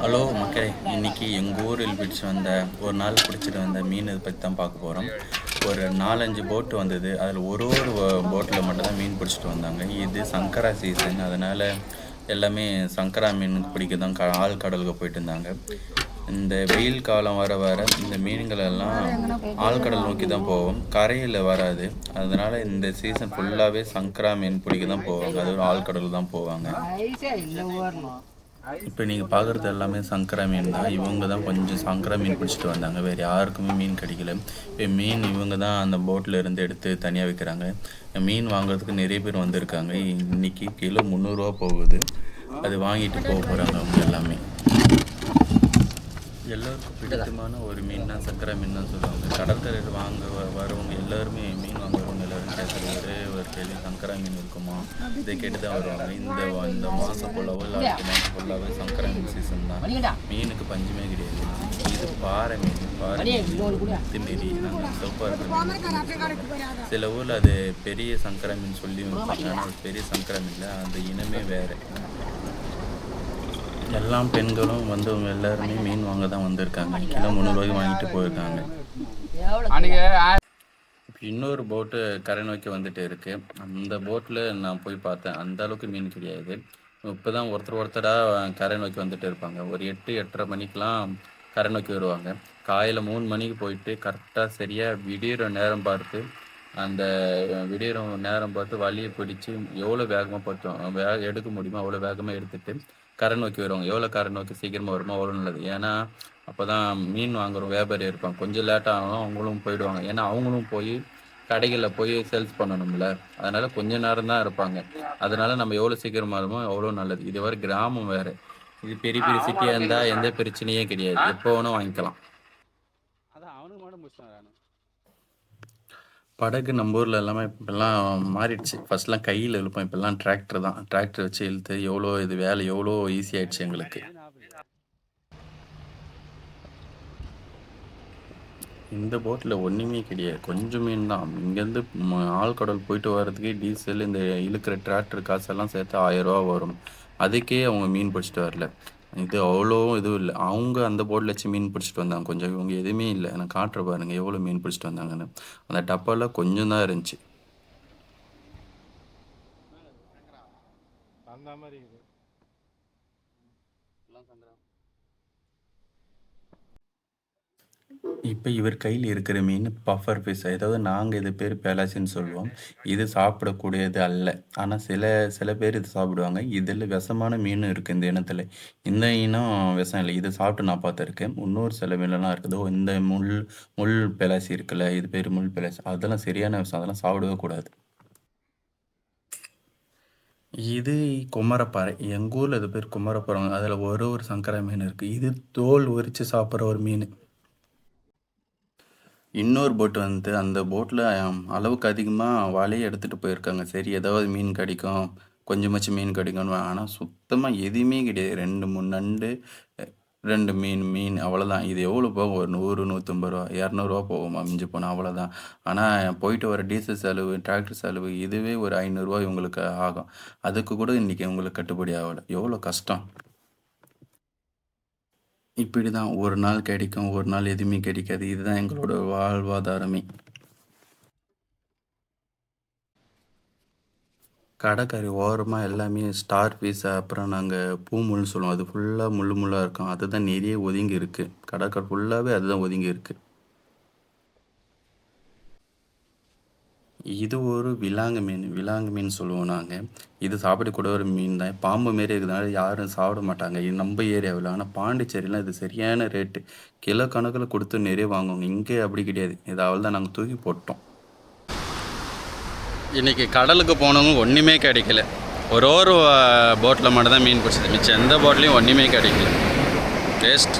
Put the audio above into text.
Hello மக்களே இன்னைக்கு எங்கள் ஊரில் பிடிச்சி வந்த ஒரு நாள் பிடிச்சிட்டு வந்த மீன் இதை பற்றி தான் பார்க்க போகிறோம் ஒரு நாலஞ்சு போட்டு வந்தது. அதில் ஒரு ஒரு போட்டில் மட்டும்தான் மீன் பிடிச்சிட்டு வந்தாங்க. இது சங்கரா சீசன் அதனால் எல்லாமே சங்கரா மீன் பிடிக்க தான் க ஆள் கடலுக்கு போயிட்டு இருந்தாங்க. இந்த வெயில் காலம் வர வர இந்த மீன்கள் எல்லாம் ஆழ்கடல் நோக்கி தான் போவோம் கரையில் வராது. அதனால் இந்த சீசன் ஃபுல்லாகவே சங்கரா மீன் பிடிக்க தான் போவாங்க அதுவும் ஆழ்கடல் தான் போவாங்க. இப்போ நீங்கள் பார்க்குறது எல்லாமே சங்கரா மீன் தான். இவங்க தான் கொஞ்சம் சங்கரா மீன் பிடிச்சிட்டு வந்தாங்க. வேறு யாருக்குமே மீன் கிடைக்கல. இப்போ மீன் இவங்க தான் அந்த போட்டில் இருந்து எடுத்து தனியாக வைக்கிறாங்க. மீன் வாங்குறதுக்கு நிறைய பேர் வந்திருக்காங்க. இன்னைக்கு கிலோ முந்நூறுரூவா போகுது. அது வாங்கிட்டு போக போகிறாங்க அவங்க எல்லாமே. எல்லாருக்கும் பிடித்தமான ஒரு மீன் தான் சங்கரா மீன் தான் சொல்லுவாங்க. கடற்கரையில் வாங்க வ- வரவங்க எல்லாருமே மீன் வாங்க கேட்குற ஒரே ஒரு கேள்வி சங்கரா மீன் இருக்குமா? இதை கேட்டு தான் வருவாங்க. இந்த இந்த மாதம் ஃபுல்லாவோ இல்லை அடுத்த மாதம் ஃபுல்லாகவே சங்கரா மீன் சீசன் தான் மீனுக்கு பஞ்சமே கிடையாது. இது பாறை மீன் பாறை மீறி நாங்கள் சூப்பர் மீன் சில ஊரில் அது பெரிய சங்கரா மீன் சொல்லி ஆனால் பெரிய சங்கரா இல்லை. அந்த இனமே வேறு. எல்லா பெண்களும் வந்தவங்க எல்லாருமே மீன் வாங்க தான் வந்திருக்காங்க. கிலோ முந்நூறுவாய்க்கு வாங்கிட்டு போயிருக்காங்க. இன்னொரு போட்டு கரை நோக்கி வந்துட்டு இருக்கு. அந்த போட்டில் நான் போய் பார்த்தேன். அந்த அளவுக்கு மீன் கிடையாது. இப்போ தான் ஒருத்தர் ஒருத்தராக கரை நோக்கி வந்துட்டு இருப்பாங்க. ஒரு எட்டு எட்டரை மணிக்கெலாம் கரை நோக்கி வருவாங்க. காலையில் மூணு மணிக்கு போயிட்டு கரெக்டாக சரியாக விடிகிற நேரம் பார்த்து அந்த விடிகிற நேரம் பார்த்து வழியை பிடிச்சி எவ்வளோ வேகமாக பார்த்தோம் வே எடுக்க முடியுமோ அவ்வளோ வேகமாக எடுத்துட்டு கரை நோக்கி வருவாங்க. எவ்வளோ கரை நோக்கி சீக்கிரமாக வருமோ அவ்வளோ நல்லது. ஏன்னா அப்போ தான் மீன் வாங்குற வியாபாரி இருப்பாங்க கொஞ்சம் லேட் ஆனாலும் அவங்களும் போயிடுவாங்க. ஏன்னா அவங்களும் போய் கடைகளில் போய் சேல்ஸ் பண்ணணும்ல. அதனால கொஞ்ச நேரம் தான் இருப்பாங்க. அதனால நம்ம எவ்வளோ சீக்கிரமாக இருமோ அவ்வளோ நல்லது. இது வரை கிராமம் வேறு. இது பெரிய பெரிய சிட்டியாக இருந்தால் எந்த பிரச்சனையும் கிடையாது. எப்போ வேணும் வாங்கிக்கலாம். அதான் அவனுக்கு மட்டும் படகு நம்ம ஊரில் எல்லாமே இப்பெல்லாம் மாறிடுச்சு. ஃபர்ஸ்ட்லாம் கையில் இழுப்போம். இப்பெல்லாம் டிராக்டர் தான். டிராக்டர் வச்சு இழுத்து எவ்வளோ இது வேலை எவ்வளோ ஈஸி ஆயிடுச்சு எங்களுக்கு. இந்த போட்டில் ஒன்றுமே கிடையாது. கொஞ்சம் மீன் தான். இங்கேருந்து ம- ஆழ்கடல் போயிட்டு வர்றதுக்கே டீசல் இந்த இழுக்கிற டிராக்டர் காசெல்லாம் சேர்த்து ஆயிரம் ரூபா வரும். அதுக்கே அவங்க மீன் பிடிச்சிட்டு வரல. இது அவ்வளோ இதுவும் இல்லை. அவங்க அந்த போட்டில் வச்சு மீன் பிடிச்சிட்டு வந்தாங்க. கொஞ்சம் இவங்க எதுவுமே இல்லை. எனக்கு காட்டுற பாருங்க எவ்வளோ மீன் பிடிச்சிட்டு வந்தாங்கன்னு. அந்த டப்பாவில் கொஞ்சம் தான் இருந்துச்சு. அந்த மாதிரி இருக்குது இப்போ இவர் கையில் இருக்கிற மீன் பஃபர் ஃபிஷ் அதாவது நாங்கள் இது பேர் பேலாசின்னு சொல்லுவோம். இது சாப்பிடக்கூடியது அல்ல. ஆனால் சில சில பேர் இது சாப்பிடுவாங்க. இதில் விஷமான மீனும் இருக்குது இந்த இனத்தில். இந்த இனம் விஷம் இல்லை. இது சாப்பிட்டு நான் பார்த்துருக்கேன். இன்னொரு சில மீனெல்லாம் இருக்குது. இந்த முள் முள் பேலாசி இருக்குல்ல இது பேர் முள் பேலாசி. அதெல்லாம் சரியான விஷம். அதெல்லாம் சாப்பிடவே கூடாது. இது குமரப்பாறை. எங்கள் ஊரில் இது பேர் குமரப்பாறை. அதில் ஒரு ஒரு சங்கரா மீன் இருக்குது இது தோல் உரித்து சாப்பிட்ற ஒரு மீன். இன்னொரு போட் வந்து அந்த போட்டில் அளவுக்கு அதிகமாக வலையை எடுத்துகிட்டு போயிருக்காங்க. சரி ஏதாவது மீன் கிடைக்கும் கொஞ்சமாச்சும் மீன் கிடைக்கும்னு ஆனால் சுத்தமாக எதுவுமே கிடையாது. ரெண்டு மூணு நண்டு ரெண்டு மீன் மீன் அவ்வளோதான் இது எவ்வளோ போகும்? ஒரு நூறு நூற்றம்பது ரூபா இரநூறுவா போகும் மிஞ்சி போனால் அவ்வளோதான் ஆனால் போயிட்டு வர டீசல் செலவு டிராக்டர் செலவு இதுவே ஒரு ஐநூறுரூவா இவங்களுக்கு ஆகும். அதுக்கு கூட இன்றைக்கி உங்களுக்கு கட்டுப்படி ஆகலை. எவ்வளோ கஷ்டம். இப்படி தான் ஒரு நாள் கிடைக்கும் ஒரு நாள் எதுவுமே கிடைக்காது. இதுதான் எங்களோட வாழ்வாதாரமே. கடற்கரை ஓரமாக எல்லாமே ஸ்டார் பீஸ் அப்புறம் நாங்கள் பூமுள்னு சொல்லுவோம். அது ஃபுல்லாக முள்ளு முள்ளாக இருக்கும். அதுதான் நிறைய ஒதுங்கி இருக்குது கடற்கரை ஃபுல்லாகவே அதுதான் ஒதுங்கி இருக்குது இது ஒரு விலாங்கு மீன் விலாங்கு மீன் சொல்லுவோம் நாங்கள் இது சாப்பிடக்கூட ஒரு மீன் தான். பாம்பு மாரி இருக்கிறதுனால யாரும் சாப்பிட மாட்டாங்க. இது நம்ம ஏரியாவில். ஆனால் பாண்டிச்சேரியில் இது சரியான ரேட்டு கிலோ கணக்கில் கொடுத்து நிறைய வாங்குவாங்க. இங்கே அப்படி கிடையாது. இது அவள் தான் நாங்கள் தூக்கி போட்டோம். இன்றைக்கி கடலுக்கு போனவங்க ஒன்றுமே கிடைக்கல. ஒரு ஒரு போட்டில் மட்டும் தான் மீன் பிடிச்சது. மிச்சம் எந்த போட்லேயும் ஒன்றுமே கிடைக்கல. டேஸ்ட்